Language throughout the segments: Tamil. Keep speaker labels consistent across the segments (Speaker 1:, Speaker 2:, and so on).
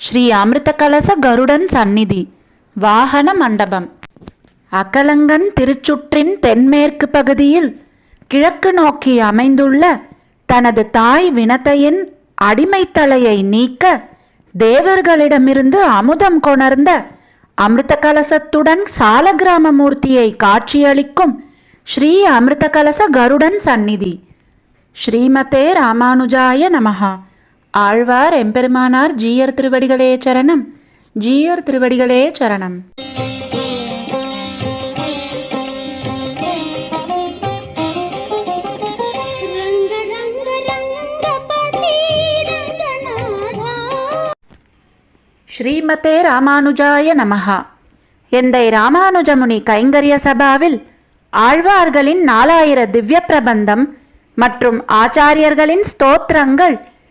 Speaker 1: ஸ்ரீ அமிர்த கலச கருடன் சந்நிதி வாகன மண்டபம். அகலங்கன் திருச்சுற்றின் தென்மேற்கு பகுதியில் கிழக்கு நோக்கி அமைந்துள்ள தனது தாய் வினத்தையின் அடிமைத்தலையை நீக்க தேவர்களிடமிருந்து அமுதம் கொணர்ந்த அமிர்த கலசத்துடன் சாலகிராம மூர்த்தியை காட்சியளிக்கும் ஸ்ரீ அமிர்த கலச கருடன் சந்நிதி. ஸ்ரீமதே ராமானுஜாய நமகா ஆழ்வார் எம்பெருமானார் ஜீயர் திருவடிகளே சரணம். ஜீயர் திருவடிகளே சரணம். ஸ்ரீமதே ராமானுஜாய நமஹா. எந்தை ராமானுஜமுனி கைங்கரிய சபாவில் ஆழ்வார்களின் நாலாயிர திவ்ய பிரபந்தம் மற்றும் ஆச்சாரியர்களின் ஸ்தோத்திரங்கள்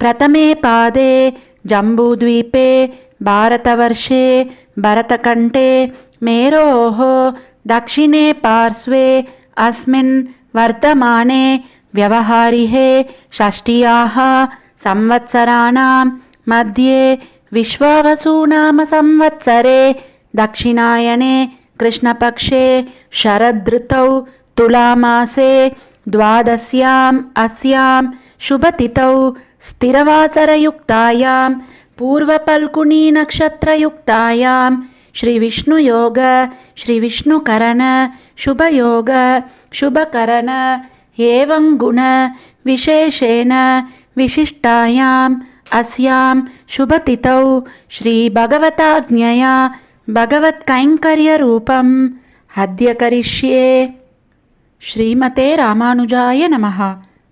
Speaker 1: प्रथमे पादे जम्बूद्वीपे भारतवर्षे भरतकण्ठे मेरोः दक्षिणे पार्श्वे अस्मिन् वर्तमाने व्यवहारिहे षष्ट्याः संवत्सराणां मध्ये विश्वावसूनाम संवत्सरे दक्षिणायने कृष्णपक्षे शरदृतौ तुलामासे द्वादश्याम् अस्यां शुभतिथौ स्थिरवासरयुक्तायां पूर्वपल्कुणीनक्षत्रयुक्तायां श्रीविष्णुयोग श्रीविष्णुकरण शुभयोग शुभकरण एवं गुण विशेषेण विशिष्टायाम् अस्यां शुभतिथौ श्रीभगवताज्ञया भगवत्कैङ्कर्यरूपम् अद्य करिष्ये। श्रीमते रामानुजाय नमः।